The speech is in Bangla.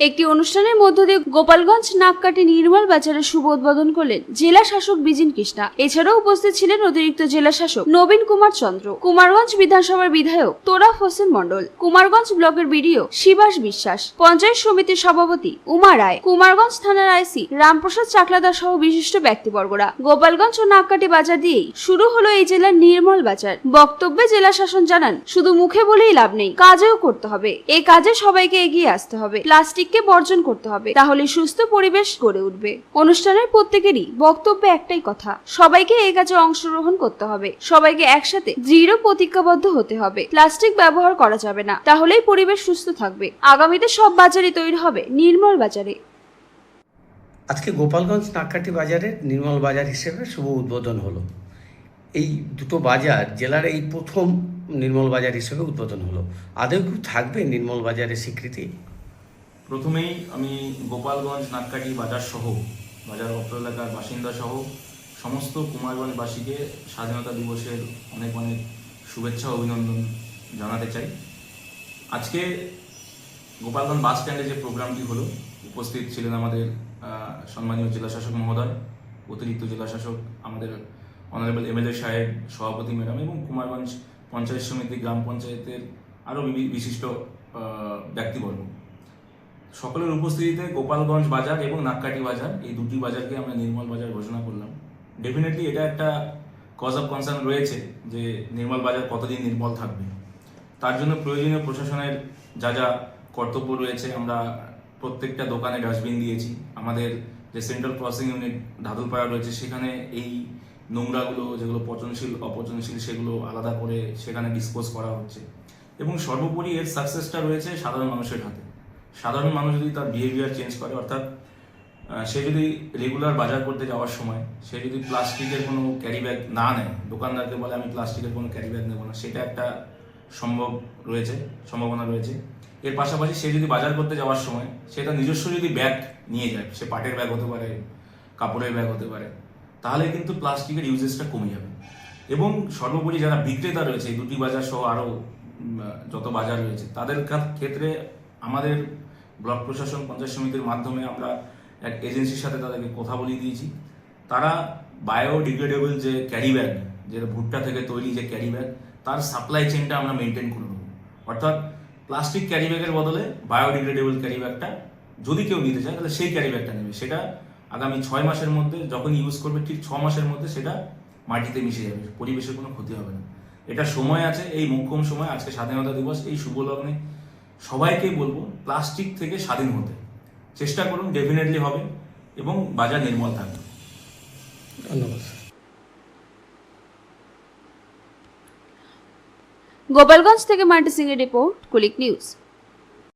একটি অনুষ্ঠানের মধ্য দিয়ে গোপালগঞ্জ নাককাটি নির্মল বাজারের শুভ উদ্বোধন করলেন জেলা শাসক বিজিন কৃষ্ণা। এছাড়াও উপস্থিত ছিলেন অতিরিক্ত জেলা শাসক নবীন কুমার চন্দ্র, কুমারগঞ্জ বিধানসভার বিধায়ক তোরাফ হোসেন মন্ডল কুমারগঞ্জ ব্লকের বিডিও শিবাস বিশ্বাস, পঞ্চায়েত সমিতির সভাপতি উমা রায়, কুমারগঞ্জ থানার আইসি রামপ্রসাদ চাকলাদার সহ বিশিষ্ট ব্যক্তিবর্গরা। গোপালগঞ্জ ও নাককাটি বাজার দিয়েই শুরু হলো এই জেলার নির্মল বাজার। বক্তব্যে জেলা শাসন জানান, শুধু মুখে বলেই লাভ নেই, কাজেও করতে হবে। এ কাজে সবাইকে এগিয়ে আসতে হবে। প্লাস্টিককে বর্জন করতে হবে, তাহলে সুস্থ পরিবেশ গড়ে উঠবে। অনুষ্ঠানের প্রত্যেকেরই বক্তব্যে একটাই কথা, সবাইকে এই কাজে অংশগ্রহণ করতে হবে, সবাইকে একসাথে দৃঢ় প্রতিজ্ঞাবদ্ধ হতে হবে। প্লাস্টিক ব্যবহার করা যাবে না, তাহলেই পরিবেশ সুস্থ থাকবে। আগামীতে সব বাজারই তৈরি হবে, নির্মল বাজারে। আজকে গোপালগঞ্জ নাকাটি বাজারের নির্মল বাজার হিসেবে শুভ উদ্বোধন হলো। এই দুটো বাজার জেলার এই প্রথম নির্মল বাজার হিসেবে উদ্বোধন হলো। আদৌ থাকবে নির্মল বাজারের স্বীকৃতি? প্রথমেই আমি গোপালগঞ্জ, নাটকাটি, বাজার সহ, বাজার অত্র এলাকার বাসিন্দা সহ সমস্ত কুমারগঞ্জবাসীকে স্বাধীনতা দিবসের অনেক অনেক শুভেচ্ছা অভিনন্দন জানাতে চাই। আজকে গোপালগঞ্জ বাস স্ট্যান্ডে যে প্রোগ্রামটি হলো, উপস্থিত ছিলেন আমাদের সম্মানীয় জেলাশাসক মহোদয়, অতিরিক্ত জেলাশাসক আমাদের অনারেবল এমএলএ সাহেব, সভাপতি ম্যাডাম এবং কুমারগঞ্জ পঞ্চায়েত সমিতি, গ্রাম পঞ্চায়েতের আরও বিশিষ্ট ব্যক্তিবর্গ। সকলের উপস্থিতিতে গোপালগঞ্জ বাজার এবং নাককাটি বাজার, এই দুটি বাজারকে আমরা নির্মল বাজার ঘোষণা করলাম। ডেফিনেটলি এটা একটা কজ অফ কনসার্ন রয়েছে যে নির্মল বাজার কতদিন নির্মল থাকবে। তার জন্য প্রয়োজনীয় প্রশাসনের যা যা কর্তব্য রয়েছে, আমরা প্রত্যেকটা দোকানে ডাস্টবিন দিয়েছি। আমাদের যে সেন্ট্রাল ক্রসিং ইউনিট ধাদুরপাড়া রয়েছে, সেখানে এই নোংরাগুলো যেগুলো পচনশীল, অপচনশীল, সেগুলো আলাদা করে সেখানে ডিসপোজ করা হচ্ছে। এবং সর্বোপরি এর সাকসেসটা রয়েছে সাধারণ মানুষের হাতে। সাধারণ মানুষ যদি তার বিহেভিয়ার চেঞ্জ করে, অর্থাৎ সে যদি রেগুলার বাজার করতে যাওয়ার সময়, সে যদি প্লাস্টিকের কোনো ক্যারি ব্যাগ না নেয়, দোকানদারকে বলে, আমি প্লাস্টিকের কোনো ক্যারি ব্যাগ নেব না। সেটা একটা সম্ভব রয়েছে, সম্ভাবনা রয়েছে। এর পাশাপাশি সে যদি বাজার করতে যাওয়ার সময় সেটা নিজস্ব যদি ব্যাগ নিয়ে যায়, সে পাটের ব্যাগ হতে পারে, কাপড়ের ব্যাগ হতে পারে, তাহলে কিন্তু প্লাস্টিকের ইউজেসটা কমে যাবে। এবং সর্বোপরি যারা বিক্রেতা রয়েছে দুটি বাজার সহ আরও যত বাজার রয়েছে, তাদের ক্ষেত্রে আমাদের ব্লক প্রশাসন, পঞ্চায়েত সমিতির মাধ্যমে আমরা এক এজেন্সির সাথে তাদেরকে কথা বলিয়ে দিয়েছি। তারা বায়োডিগ্রেডেবল যে ক্যারি ব্যাগ যেটা ভুট্টা থেকে তৈরি যে ক্যারি ব্যাগ, তার সাপ্লাই চেনটা আমরা মেনটেন করে দেবো। অর্থাৎ প্লাস্টিক ক্যারি ব্যাগের বদলে বায়োডিগ্রেডেবল ক্যারি ব্যাগটা যদি কেউ নিতে চায়, তাহলে সেই ক্যারি ব্যাগটা নেবে। সেটা আগামী ছয় মাসের মধ্যে, যখন ইউজ করবে, ঠিক ছ মাসের মধ্যে সেটা মাটিতে মিশে যাবে। পরিবেশের কোনো ক্ষতি হবে না। এটা সময় আছে, এই মোক্ষম সময়, আজকে স্বাধীনতা দিবস, এই শুভ লগ্নে সবাইকে বলব প্লাস্টিক থেকে স্বাধীন হতে। চেষ্টা করুন ডেফিনেটলি হবে এবং বাজার নির্মল থাকবে। ধন্যবাদ গোপালগঞ্জ থেকে মার্টি সিং রিপোর্ট কুলিক নিউজ।